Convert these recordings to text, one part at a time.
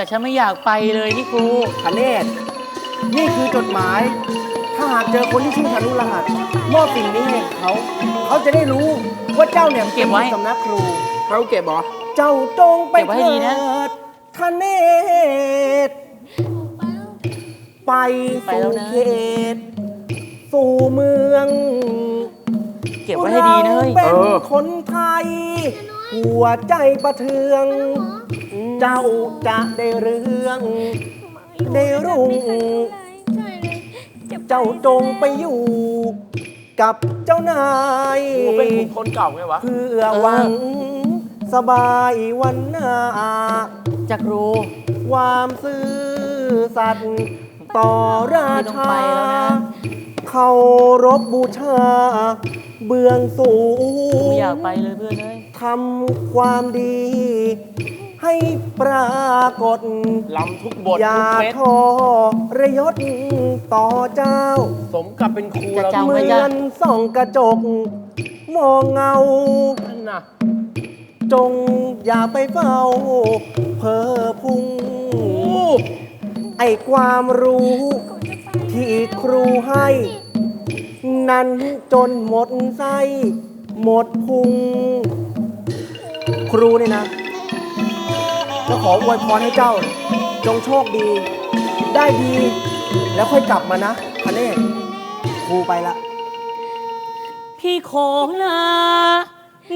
แต่ฉันไม่อยากไปเลยนี่ครูธเนศนี่คือจดหมาย ถ้าหากเจอคนที่ชื่อธนุรหัสมอบสิ่งนี้ให้เขา เขาจะได้รู้ว่าเจ้าเนี่ยเก็บไว้ป็นสำนักครูเขาเก็บเหรอ เจ้าจงไปเก็บไว้ให้ดีนะเถิดธเนศไปไปสู่แล้วนะเขตสู่เมืองเก็บไว้ให้ดีนะเฮ้ยราเป็นเออคนไทย หัวใจประเทือง เจ้าจะได้เรื่อง ได้รุ่งเจ้าจงไปอยู่ กับเจ้านาย กูเป็นขุนคนเก่าไงวะ เพื่อหวัง สบายวันหน้าจากครูความซื่อสัตย์ต่อราไม่ต้องชาไปแล้วนะ เคารพบูชา เบื้องสูไม่งอยากไปเลยเพื่อนเอ้ยทำความดี ให้ปรากฏ ลำทุกบทอย่าทุกเม็ดทอระยศต่อเจ้า สมกับเป็นครูแล้วจะเหจำมืไว้อจ้ะ นส่องกระจก มองเงา ท่านน่ะจงอย่าไปเฝ้า เพอพุงไอความรู้ ที่ครูให้ นั้นจนหมดไส้ หมดพุง ครูเนี่ยนะ จะขออวยพรให้เจ้า จงโชคดี ได้ดี แล้วค่อยกลับมานะคเนศครูไปละพี่ขอลา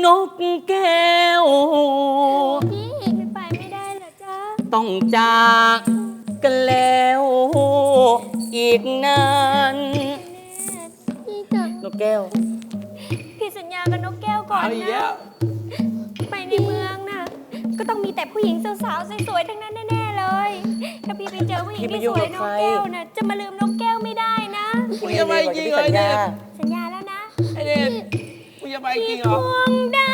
นกแก้ว พี่ไปไม่ได้เหรอจ๊ะต้องจากกันแล้วอีกนานพี่จะนกแก้ว พี่สัญญากับนกแก้วก่อนเอาอีกแล้นะวไปในเมืองน่ะ ก็ต้องมีแต่ผู้หญิงสาวๆสวยๆทั้งนั้นแน่ๆเลย ถ้าพี่ไปเจอผู้หญิงพี่ไม่ที่ยุ่สงวยกับนใคกรแก้วน่ะจะมาลืมนกแก้วไม่ได้นะกูจะไปจริงเหรอสัญไอ้ญาเนี่ยสัญญาแล้วนะไอ้เนี่ยกูจะไปจริงเหรอคงได้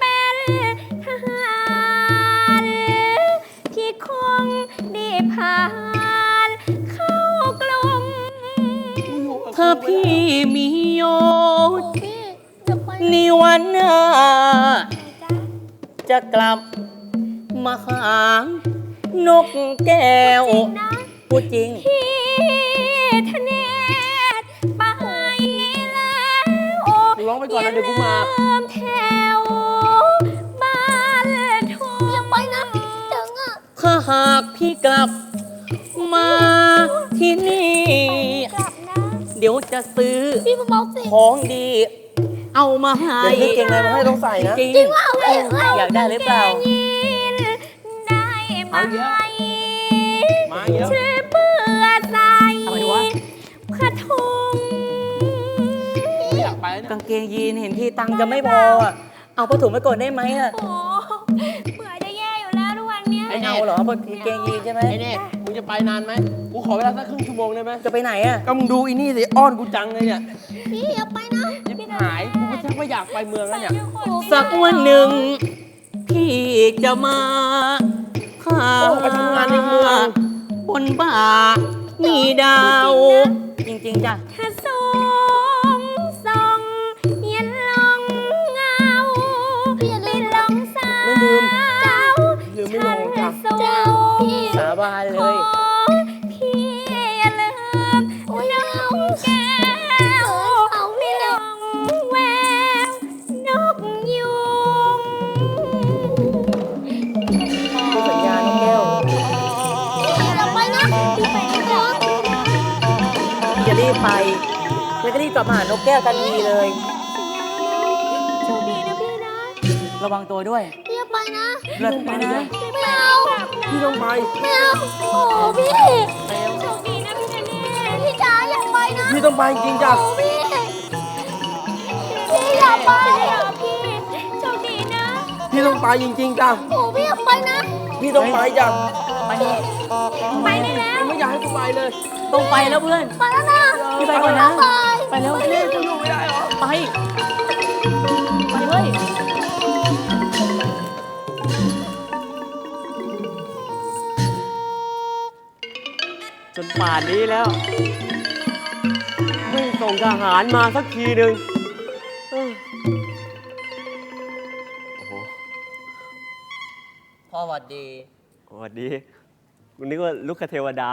เป็นทหารพี่คงได้ผ่านเข้ากลุ่มถ้าพี่มียศพี่จะไปในวันหน้า จ้ะจะกลับ มาหานกแก้วนะพูดจริง พี่ทะเนศไปแล้วมึงร้องไปก่อนนะเดี๋ยวกูมา เริ่มแถวบ้านทุ่งยังไปนะถึงอะถ้าหากพี่กลับ มาที่นี่ กลับนะ เดี๋ยวจะซื้อพี่มาบอกสิ ของดี เอามาให้เดี๋ยวพี่เก่งเลยมาให้ต้องใส่นะ จริงจริงว่าเว้ยอยากได้หรือเปล่า ได้ไหมเอาเยอะ มาเยอะช่วยเปิดใส่เอาไปดูวะ ผ้าถุงไม่อยากไปเนี่ยกางเกงยีนเห็นที่ตังค์จะไม่พออะเอาผ้าถุงไปก่อนได้ไหมอะโอ้เบื่อจะแย่อยู่แล้วทุกวันเนี้ยไม่เอาเหรอผ้ากางเกงยีนใช่ไหมไอ้เนี่ยมึงจะไปนานไหมกูขอเวลาสักครึ่งชั่วโมงได้ไหมจะไปไหนอะก็มึงดูอีนี่สิอ้อนกูจังเลยเนี่ยพี่อย่าไปนะยิบหายกูก็ชักว่า อยากไปเมืองแล้วเนี่ย สักวันหนึ่งพี่จะมาหาโอ้ไปทำงานในเมือง บนบ่ามีดาว จริงๆจ้ะ ถ้า จะรีบไปแล้วก็รีบกลับมาหานกแก้วทันทีเลย โชคดีนะพี่นะระวังตัวด้วยพี่อย่าไปนะ เลิกไปนะไม่เอา พี่ต้องไป ไม่เอา โอ้พี่โชคดีนะพี่เจเน่พี่จ๋าอย่าไปนะพี่ต้องไปจริงจ้ะโอ้พี่พี่อย่าไปอะพี่โชคดีนะพี่ต้องไปจริงๆจ้ะโอ้พี่อย่าไปนะ พี่ต้องไปจ้ะไปเถอะไปได้แล้ว ไม่อยากให้กูไปเลย ต้องไปแล้วเพื่อน ไปแล้วนะพี่ไปก่อนนะ ไปไปเร็วไอ้นี่กูอยู่ไม่ได้เหรอ ไป ไปเลย จนป่านนี้แล้ว ไม่ส่งทหารมาสักทีหนึ่งเออโอ้โหพ่อหวัดดี สวัสดีคุณนึกว่าลูกคเทวดา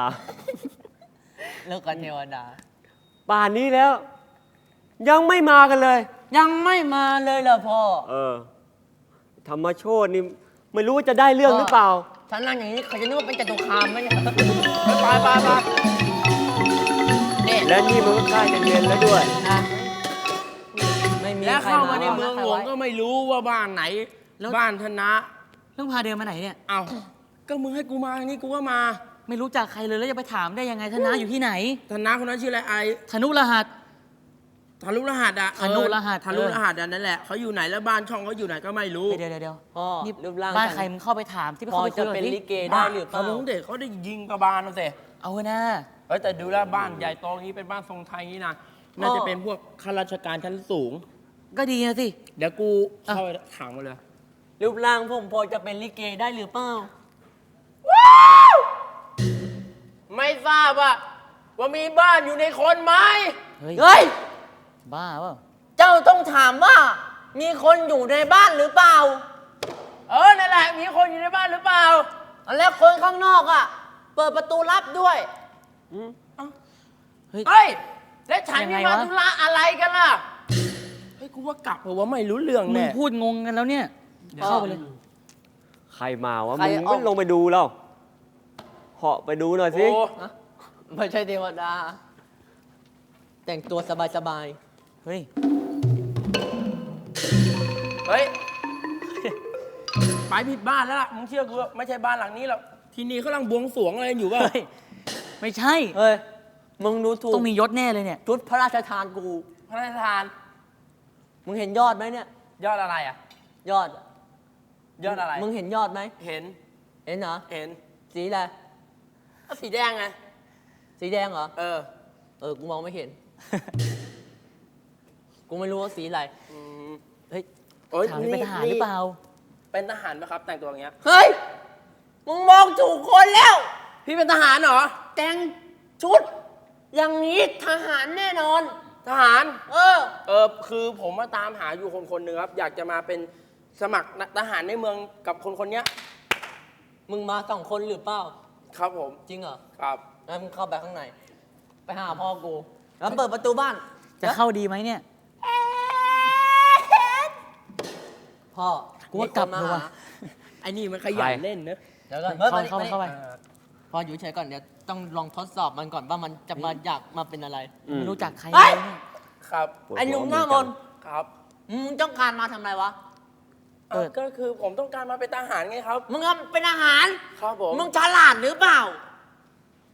เลิกกันเทวดา ป่านนี้แล้ว ยังไม่มากันเลย ยังไม่มาเลยเหรอพ่อ เออ ธรรมโชดนี่ไม่รู้ว่าจะได้เรื่องหรือเปล่า ฉันนั่งอย่างนี้เขาจะนึกว่าเป็นจตุคามไหมเนี่ยไปไปไปเนี่ยและนี่มันก็ใกล้จะเย็นแล้วด้วย นะไม่มีแล้วใครเข้ามามาในเมืองหลวงก็ไม่รู้ว่าบ้านไหนบ้านธนะต้องพาเดินมาไหนเนี่ย เอ้าก็มึงให้กูมาอันนี้กูก็มา ไม่รู้จักใครเลยแล้วจะไปถามได้ยังไงธนาอยู่ที่ไหน ธนะคนนั้นชื่ออะไรไอธนุรหัส ทะลุรหัสอะทะลุรหัสเออทะลุรหัสอันนั่นแหละเขาอยู่ไหนแล้วบ้านช่องเขาอยู่ไหนก็ไม่รู้เดี๋ยวเดี๋ยวเดี๋ยวพ่อนี่รูปร่างบ้านฉัใครมึงเข้าไปถามที่ไปพอเข้าไปคุจะยกับเป็นที่ลิเกได้หรือเปเขาล่าลงเด็กเขาได้ยิงกระบาลเอาสิเอาเถอะนะเฮ้ยแต่ดูแล้วบ้านใหญ่โตอย่างนี้เป็นบ้านทรงไทยนี่นะน่าจะเป็นพวกข้าราชการชั้นสูง ก็ดีนะสิ เดี๋ยวกูเข้าไปถามมาเลย รูปร่างผมพอจะเป็นลิเกได้หรือเปล่า ไม่ทราบอะว่ามีบ้านอยู่ในคนไหมเฮ้ย เฮ้ย บ้าเปล่าเจ้าต้องถามว่า มีคนอยู่ในบ้านหรือเปล่า เออนั่นแหละ มีคนอยู่ในบ้านหรือเปล่า แล้วคนข้างนอกอะ เปิดประตูรับด้วย เฮ้ย เฮ้ย แล้วฉันยังมีไงมาวะธุระอะไรกันล่ะ เฮ้ยกูว่ากลับเพราะว่าไม่รู้เรื่องมึงแน่พูดงงกันแล้วเนี่ยเดี๋ยวเข้าไปเลย ใครมาวะ ใครมึงเอา ไม่ลงไปดูแล้วเหาะไปดูหน่อยสิ โอ้ไม่ใช่เทวดา แต่งตัวสบายเฮ้ย เฮ้ยไปผิดบ้านแล้วล่ะมึงเชื่อกูว่าไม่ใช่บ้านหลังนี้หรอกที่นี่เขากำลังบวงสรวงอะไรอยู่ป่ะเฮ้ยไม่ใช่ ๆ เฮ้ย มึงดูถูกต้องมียศแน่เลยเนี่ย ชุดพระราชทานกู พระราชทานมึงเห็นยอดไหมเนี่ย ยอดอะไรอะ ยอดอะยอดอะไรมึงเห็นยอดไหม เห็นเห็นเหรอ เห็น สีอะไร ก็สีแดงไง สีแดงเหรอ เออ เออ กูมองไม่เห็น กูไม่รู้ว่าสีอะไร อืมเฮ้ยโอ๊ยถามนี่เป็นทหารหรือเปล่า เป็นทหารปะครับ แต่งตัวอย่างเงี้ย เฮ้ย มึงมองถูกคนแล้ว พี่เป็นทหารเหรอ แต่งชุด อย่างนี้ทหารแน่นอน ทหาร เออ เออคือผมมาตามหาอยู่คนคนหนึ่งครับ อยากจะมาเป็นสมัครทหารในเมืองกับคนคนเนี้ย มึงมาสองคนหรือเปล่า ครับผม จริงเหรอครับงั้นมึงเข้าไปข้างใน ไปหาพ่อกู แล้วเปิดประตูบ้าน จะเข้าดีไหมเนี่ย พ่อกูว่ากลับมีคนเลยมาว่ะหาไอ้นี่มันขยันเล่นเนอะเดี๋ยวก่อนเข้าฮ้ยเข้าไปมเข้าไปเออพ่ออยู่เฉยก่อนเดี๋ยวต้องลองทดสอบมันก่อนว่ามันจะมาอยากมาเป็นอะไรอืมไม่รู้จักใครเฮ้เลยยเนี่ยครับปวดไอ้หนุ่มหน้ามนต์ครับมึงต้องการมาทำอะไรวะ เปิดก็คือผมต้องการมาเป็นทหารไงครับ มึงเป็นอาหาร ครับผม มึงฉลาดหรือเปล่า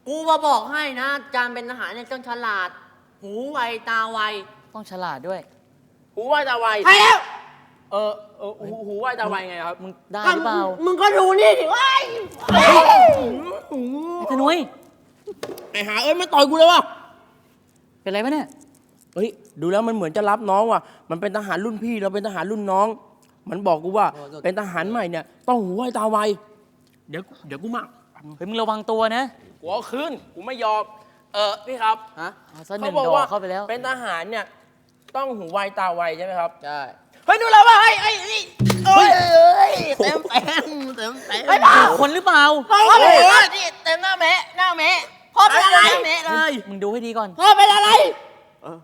กูมาบอกให้นะ การเป็นทหารเนี่ยต้องฉลาด หูไวตาไวต้องฉลาดด้วย หูไหวตาไวใช่แล้ว เออเออหูหูไหวตาไวไงครับ มึงได้หรือเปล่า มึงก็ดูนี่ดิเว้ยธนุยไอ้หาเอ้ยไม่ต่อยกูเลยวะเป็นไรปะเนี่ย เฮ้ย ดูแล้วมันเหมือนจะรับน้องว่ะ มันเป็นทหารรุ่นพี่ เราเป็นทหารรุ่นน้อง มันบอกกูว่าเป็นทหารใหม่เนี่ยต้องหูไหวตาไว เดี๋ยวเดี๋ยวกูมาเฮ้ยมึงระวังตัวนะ กูเอาคืนกูไม่ยอม เออพี่ครับฮะเอาสักหเขานึ่งบอกดอกว่าเข้าไปแล้ว เป็นทหารเนี่ยต้องหูไวตาไวใช่ไหมครับ ใช่เฮ้ยดูแล้วว่าไอ้ไอ้นี่เอ้ยเอ้ยเต็มเต็มเต็มเต็มไอ้บ้าคนหรือเปล่าพ่อเป็นอะไรนี่เต็มหน้าแมะหน้าแมะพ่อเป็นอะไรหน้าแมะเลยมึงดูให้ดีก่อนพ่อเป็นอะไรเออ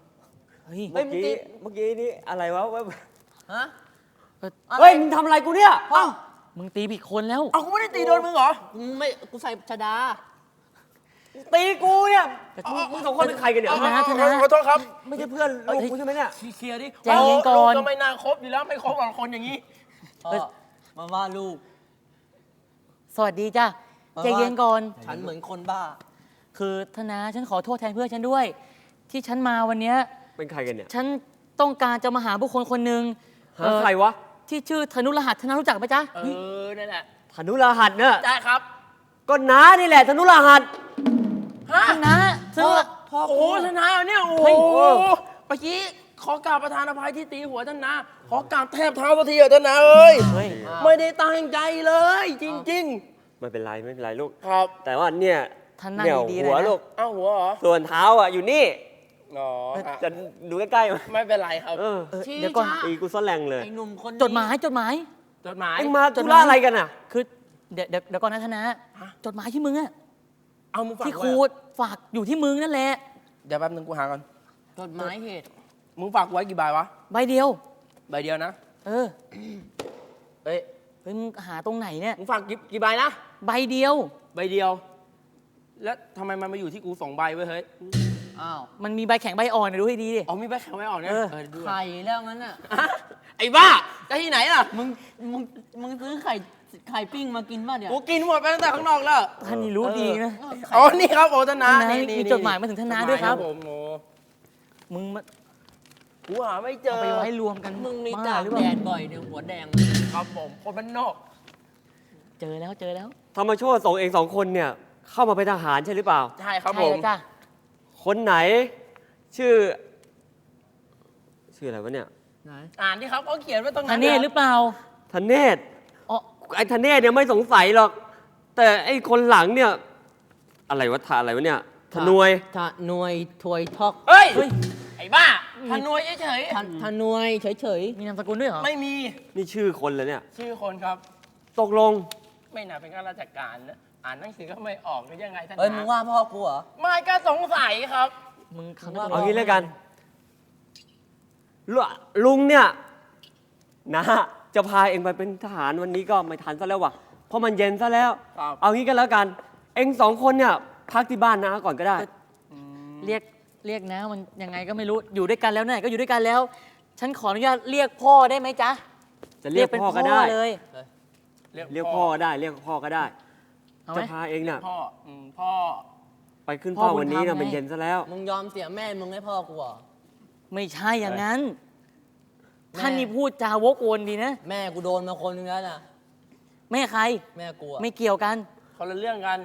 เฮ้ยเมื่อกี้เมื่อกี้นี่อะไรวะเว้ยฮะ เฮ้ยมึงทำอะไรกูเนี่ยพ่อมึงตีผิดคนแล้ว เอากูไม่ได้ตีโดนมึงเหรอมึงไม่กูใส่ชดา ตีกูเนี่ยมึงมึงสองคนเป็นใครกันเนี่ยธนาธนาขอโทษครับ ไม่ใช่เพื่อนลูกกูใช่ไหมเนี่ยเคลียร์ดิใจเย็นก่อนลูก็ไม่น่าคบอยู่แล้วไม่คบกับคนอย่างนี้พ่อมาว่าลูก สวัสดีจ้ะมาใจเย็นก่อนฉันเหมือนคนบ้า คือธนาฉันขอโทษแทนเพื่อนฉันด้วย ที่ฉันมาวันเนี้ยเป็นใครกันเนี่ย ฉันต้องการจะมาหาบุคคลคนหนึ่งหาใครวะ ที่ชื่อธนุรหัสธนารู้จักไหมจ๊ะเออ นั่นแหละธนุรหัสเนี่ยได้ครับก็น้านี่แหละธนุรหัสฮะธนาธนุรพ่อโอ้โหท่านนาเนี่ยโอ้โหเฮ้ย เมื่อกี้ขอกราบประธานอภัยที่ตีหัวท่านนาขอกราบแทบเท้าสักทีเถอะท่านนาเอ้ยเฮ้ยไม่ได้ตั้งใจเลย จริง ไม่เป็นไรไม่เป็นไรลูก ๆ ครับแต่ว่าเนี่ยท่านนั่งเนี่ยดีๆหัวเลยนะ ลูก เอ้าหัวเหรอส่วนเท้าอะอยู่นี่ อ๋ออะจะดูใกล้ๆมั้ยไม่เป็นไรครับ เออเออชี้เดี๋ยวก่อนช้า ตีกูซ่อนแรงเลยไอ้หนุ่มคนนี้จดหมายจดหมาย จดหมายเอ็งมาธุระอะไรกันอะ คือเดี๋ยวเดี๋ยวเดี๋ยวก่อนนะธนะจดหมายที่มึงอะเอามึงฝากที่ไว้ครูอะฝากอยู่ที่มึงนั่นแหละ เดี๋ยวแป๊บนึงกูหาก่อนจดหมายเหตุ มึงฝากไว้กี่ใบวะใบเดียว ใบเดียวนะเออเอ้ยเฮ้ยมึงหาตรงไหนเนี่ย มึงฝากกี่กี่ใบนะ ใบเดียว ใบเดียว แล้วทำไมมันมาอยู่ที่กูสองใบเว้ยเฮ้ย อ้าวมันมีใบแข็งใบอ่อนนะดูให้ดีดิ อ๋อมีใบแข็งไว้ออกเนี่ยเออ เออดูไข่แล้วงั้นอะอะ ไอ้บ้าจะที่ไหนล่ะมึงมึงมึงซื้อไข่ไข่ปิ้งมากินป่ะเนี่ยกูกินหมดไปตั้งแต่ข้างนอกแล้วท่านนี่รู้ดีนะ อ๋อนี่ครับโอธนาธนานี่มีนี่จดหมายมาถึงธนาด้วยครับ จหมผมโอ้มึงมากูหาไม่เจอเอาไปไว้รวมกันมึงนี่บ้ตากหรือแดเปล่าดบ่อยเนี่ยหัวแดง ครับผมคนบ้านนอก เจอแล้วเจอแล้วธรรมโชติส่งเองสองคนเนี่ย เข้ามาเป็นทหารใช่หรือเปล่า ใช่ครับใช่ผมแล้วจ้ะ คนไหน ชื่อ ชื่ออะไรวะเนี่ยไหนอ่านที่ครับเขาเขียนไว้ตรงธนั้นเนศหรือเปล่าธเนศอ๋อไอ้ธเนศเนี่ยไม่สงสัยหรอก แต่ไอ้คนหลังเนี่ย อะไรวะทาอะไรวะเนี่ยธนวยถ้าหน่วยถวยทอกเฮ้ยเฮ้ยไอ้บ้าพนวยเฉยถ้าถ้าหน่วยเฉยมีนามสกุลด้วยเหรอ ๆไม่มี นี่ชื่อคนเลยเนี่ย ชื่อคนครับ ตกลง ไม่น่าเป็นข้าราชการนะ อ่านหนังสือก็ไม่ออกหรือยังไงท่านๆเอ้ยมึงว่าพ่อกูเหรอ ไม่ก็สงสัยครับ มึงเขาว่าเอางี้แล้วกันลุลุงเนี่ยนะจะพาเองไปเป็นทหารวันนี้ก็ไม่ทันซะแล้ววะเพราะมันเย็นซะแล้ว ครับ เอางี้กันแล้วกัน เองสองคนเนี่ยพักที่บ้านนะก่อนก็ได้ เรียกเรียกนะมันยังไงก็ไม่รู้อยู่ด้วยกันแล้วเนี่ยก็อยู่ด้วยกันแล้ว ฉันขออนุญาตเรียกพ่อได้ไหมจ๊ะจะเรียกเป็นพ่อก็ได้ เลย เรียกพ่อก็ได้ เรียกพ่อก็ได้ เอาไหมจะพาเองเนี่ยพ่ออืมพ่อ ไปขึ้นพ่เฝ้าอบุญวันนี้ธรรนะมมันไงเย็นซะแล้ว มึงยอมเสียแม่มึงให้พ่อกูเหรอไม่ใช่อย่างนั้นแม่ท่านนี่พูดจาวกวนดีนะ แม่กูโดนมาคนนึงแล้วนะแม่ใคร แม่กูอะไม่เกี่ยวกัน คนละเรื่องกัน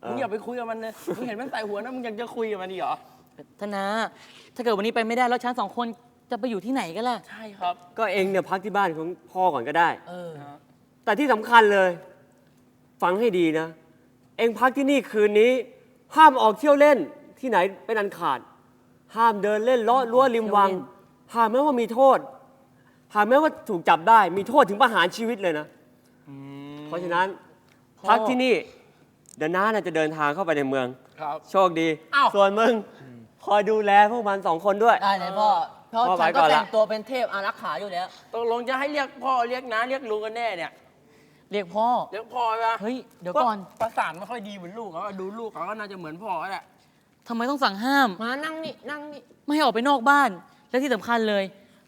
เออ มึงอย่าไปคุยกับมันเลย มึงเห็นมันใส่หัวนะ มึงยังจะคุยกับมันดีกเหรอ ธนา ถ้าเกิดวันนี้ไปไม่ได้แล้วฉันสองคนจะไปอยู่ที่ไหนกันล่ะ ใช่ครับ ก็เองเนี่ยพักที่บ้านของพ่อก่อนก็ได้ เออ แต่ที่สำคัญเลย ฟังให้ดีนะ เองพักที่นี่คืนนี้ ห้ามออกเที่ยวเล่นที่ไหนเป็นอันขาด ห้ามเดินเล่นเลาะรั้วริมวังเที่ยวเล่หากแม้ว่ามีโทษ หากแม้ว่าถูกจับได้ มีโทษถึงประหารชีวิตเลยนะ เพราะฉะนั้นพ่อพักที่นี่ เดี๋ยวน้าน่ะจะเดินทางเข้าไปในเมือง ครับ โชคดี อ้าว ส่วนมึงคอยดูแลพวกมันสองคนด้วย ได้เลยพ่อเพราะพ่อฉันไปก่ก็อนละ แต่งตัวเป็นเทพอารักขาอยู่แล้ว ตกลงจะให้เรียกพ่อเรียกน้าเรียกลุงกันแน่เนี่ย เรียกพ่อเรียกพ่อปะเฮ้ย เดี๋ยวก่อนประสานไม่ค่อยดีเหมือนลูกเขาอะดูลูกเขาก็น่าจะเหมือนพ่อแหละทำไมต้องสั่งห้าม มานั่งนี่นั่งนี่ไม่ให้ออกไปนอกบ้าน และที่สำคัญเลย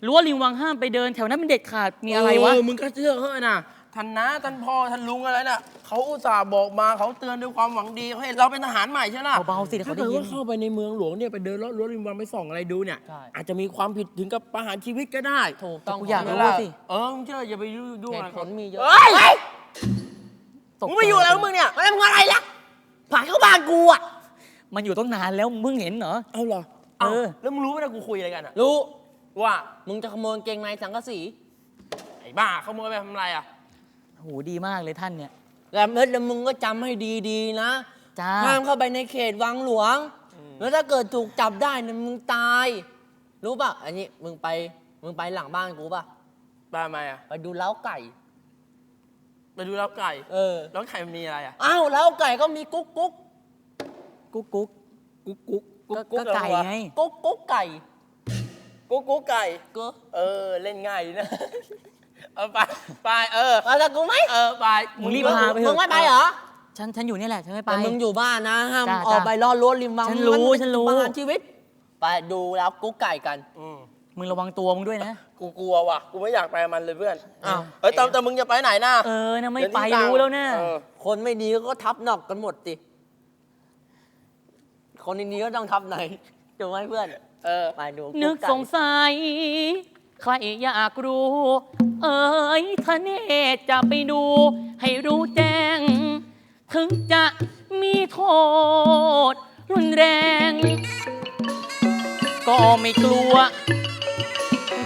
รั้วริมวังห้ามไปเดิน แถวนั้นเป็นเด็ดขาดมีอะไรวะ เมึงก็เชื่อเขาเถอะนะท่านน้าท่านพ่อท่านลุงอะไรน่ะเขาอุตส่าห์บอกมาเขาเตือนด้วยความหวังดีเขาให้เราเป็นทหารใหม่ใช่ไหมเบาๆสิเดี๋ยวถ้าเขาได้เกิดยิน ว่าเข้าไปในเมืองหลวงเนี่ยไปเดินรถรถริมวังไปส่องอะไรดูเนี่ย ใช่ อาจจะมีความผิดถึงกับประหารชีวิตก็ได้ถูกต้อง กูอยากพ่รู้อสิ เออมึงเชื่ออย่าไปยุ่งเหอะไรตุผลมีเยอะ เฮ้ยตกมึงไม่อยู่แล้วมึงเนี่ยแล้วมึงอะไรล่ะผ่านเข้าบ้านกูอะมันอยู่ตั้งนานแล้วมึงเห็นเหรอ เอาเหรอเออ แล้วมึงรู้ไหมเนี่ยกูคุยอะไรกันอะรู้ว่ามึงจะขโมยกางเกงในสังกะสีไอ้บ้าขโมยไปทำอะไรอะโหดีมากเลยท่านเนี่ยแล้วเม็ดแล้วมึงก็จำให้ดีๆนะจ้าห้ามเข้าไปในเขตวังหลวง แล้วถ้าเกิดถูกจับได้เนี่ยมึงตาย รู้ป่ะ อันนี้มึงไปมึงไปหลังบ้านกูป่ะไปทำไมอะไปดูเล้าไก่ ไปดูแล้วไก่เออแล้วไก่มันมีอะไรอะ อ้าวเล้าไก่ก็มีกุ๊กกุ๊กกุ๊กกุ๊กกุ๊กกุ๊กก็กุ๊กก็ไก่อะไรวะไงกุ๊กกุ๊กไก่กุ๊กกุ๊กไก่ ก็เออ เล่นง่ายดีนะ เออไปไปเออ มาจากกูไหมเออไปมึงรีบพาไปเถมึอะงไม่ไปเหรอฉันฉันอยู่นี่แหละฉันไม่ไป แต่มึงอยู่บ้านนะห้ามจ้าออกจ้าไปล่อล้วริมวังฉันรู้มัฉันรู้ ประหารชีวิต ไปดูแล้วกุ๊กไก่กันอืมมึงระวังตัวมึงด้วยนะ กูกลัวว่ะ กูไม่อยากไปกับมันเลยเพื่อนอ้าวเฮ้ยแต่แต่มึงจะไปไหนนะเออนะไม่เดี๋ยวไปนี้ต่างรู้แล้วนะเออคนไม่ดีก็ทับนอกกันหมดสิคนดีๆก็ต้องทับไหนถูกไหมเพื่อน เออ ไปดูนึกไก่สงสัย ใครอยากรู้ เอ๋ยทะเนศจะไปดู ให้รู้แจ้ง ถึงจะมีโทษ รุนแรง ก็ไม่กลัว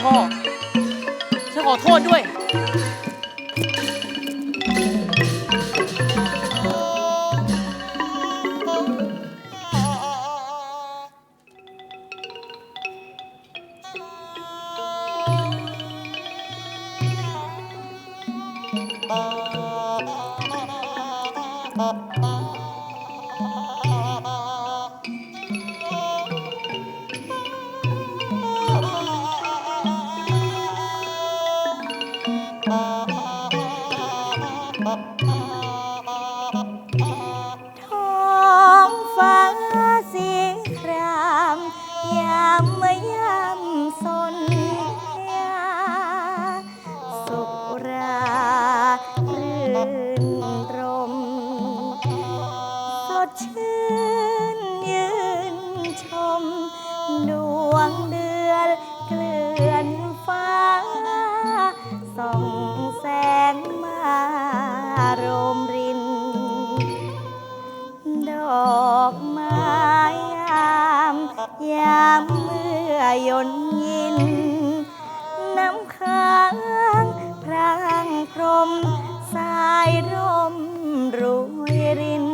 พ่อฉันขอโทษด้วย ท้ องแสงมารมริน ดอกไม้งามยามเมื่อยนยิน น้ำค้างพรางพรม สายลมรวยริน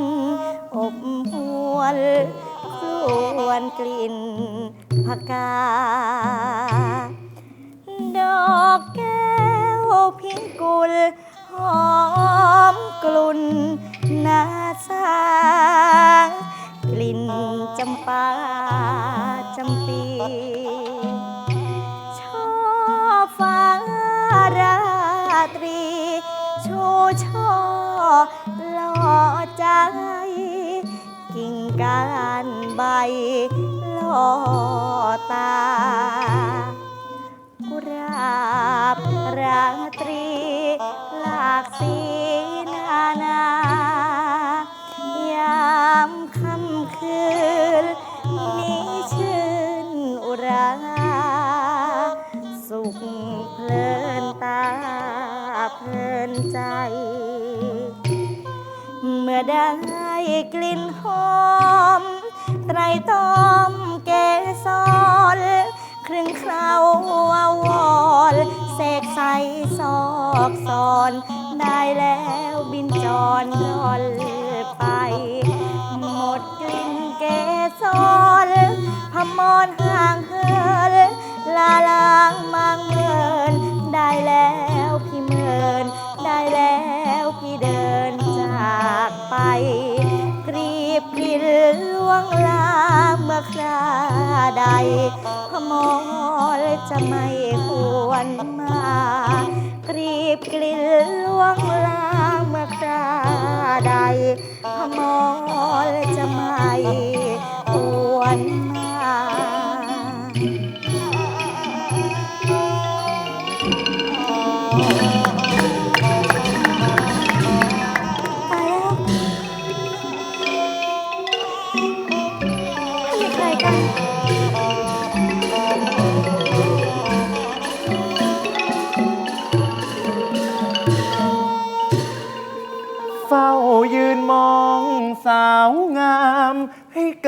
อบหวนครวนกลิ่นผักาด กุลหอมกลุ่นนาสางกลิ่นจำปาจำปีชอบฟ้าราตรี ชูช่อล่อใจ กิ่งการใบล่อตา กุราบราตรีหลากสีนานา ยามค่ำคืนนี้ชื่นอุรา สุขเพลินตาเพลินใจ เมื่อได้กลิ่นหอม ไตรตอม อกซอนได้แล้วบินจรร่อนไป หมดกลิ่นเกสรพมรห่างเหินลาลางมางเมินได้แล้วพี่เมิน ได้แล้วพี่เดินจากไปกรีบกลินล่วงลาเมื่อคราใดพมรจะไม่หวนมา กรีบกลิ่นล่วงลางเมื่อคราใดพมอลจะไม่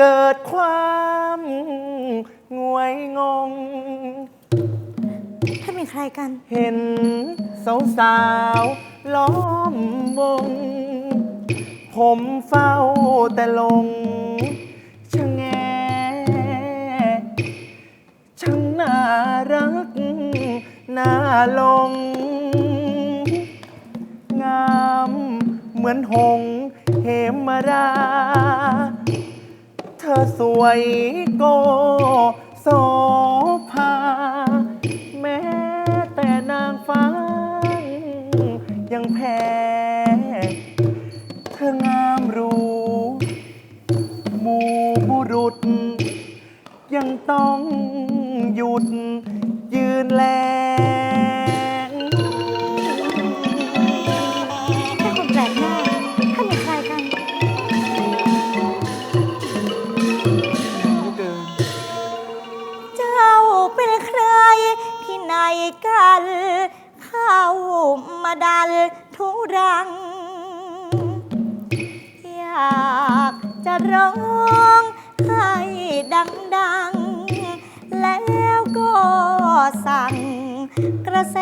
เกิดความงวยงง ถ้ามีใครกัน เห็นสาวสาวๆล้อมวง ผมเฝ้าแต่หลงชะแง ช่างน่ารัก น่าหลง งามเหมือนหงส์เหมราเธ อสวยโกโสภา แม้แต่นางฟ้า ยังแพ้ เธองามรู้หมูบุรุษ ยังต้องหยุดยืนแล ร้องให้ดังๆ แล้วก็สั่งกระแส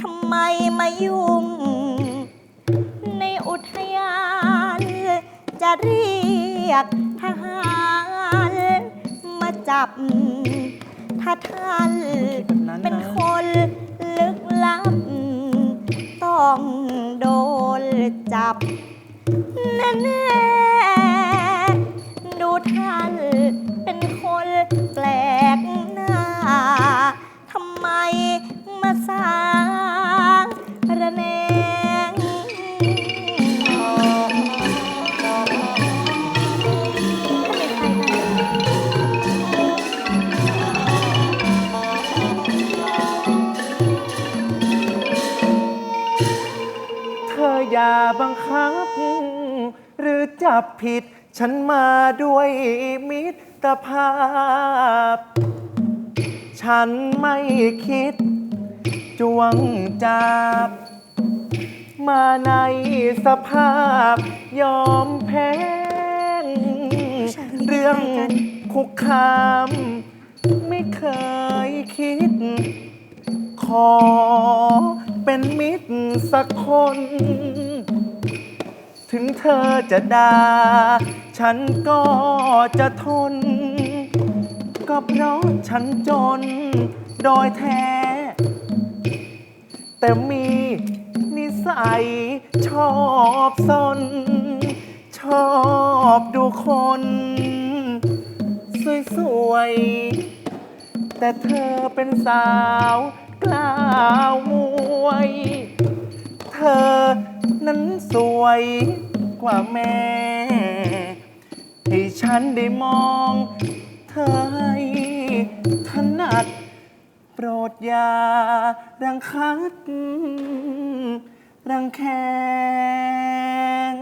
ทำไมมายุ่ง ในอุทยาน จะเรียกทหารมาจับ ถ้าท่านเป็นคนลึกลับ ต้องโดนจับ แน่ๆดูท่านเป็นคนแปลกหน้าทำไมมาสางระแนงเรกันเธออย่าบังคับ หรือจับผิด ฉันมาด้วยมิตรภาพ ฉันไม่คิด จวงจับ มาในสภาพยอมแพ้ เรื่องคุกคาม ไม่เคยคิด ขอเป็นมิตรสักคน ถึงเธอจะด่าฉันก็จะทน ก็เพราะฉันจน โดยแท้ แต่มีนิสัยชอบซน ชอบดูคน สวยๆ แต่เธอเป็นสาวกล้าวมวย เธอ นั้นสวยกว่าแม่ ให้ฉันได้มองเธอให้ถนัด โปรดอย่ารังคัด รังแคง